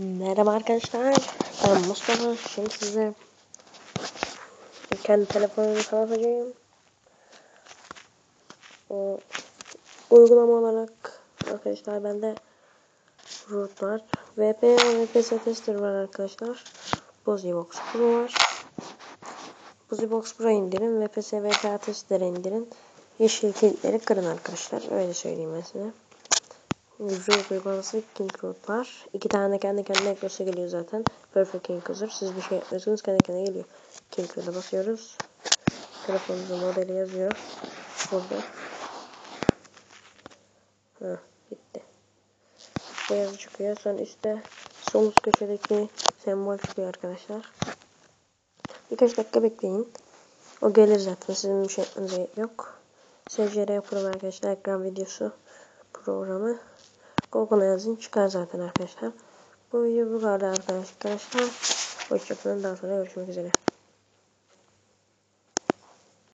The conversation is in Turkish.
Merhaba arkadaşlar. Ben Mustafa. Şimdi size kendi telefonumu tanıtacağım. O uygulama olarak arkadaşlar bende root var. VP VPS tester var arkadaşlar. Busybox Pro var. Busybox Pro indirin. VPS VPA tester indirin. Yeşil kilitleri kırın arkadaşlar. Öyle söyleyeyim ben size. Root uygulaması King var. İki tane kendi kendine eklosu geliyor zaten. Perfect King hazır. Siz bir şey yapmıyorsunuz kendi kendine geliyor. King Root'a basıyoruz. Telefonumuzun modeli yazıyor. Burada. Ha, bitti. Beyaz çıkıyor. Sonra üstte sol üst köşedeki sembol çıkıyor arkadaşlar. Birkaç dakika bekleyin. O gelir zaten. Sizin bir şey yok. SCR yapıyorum arkadaşlar. Ekran videosu programı. Google'a yazın çıkar zaten arkadaşlar. Bu video bu kadar arkadaşlar. Hoşçakalın daha sonra görüşmek üzere.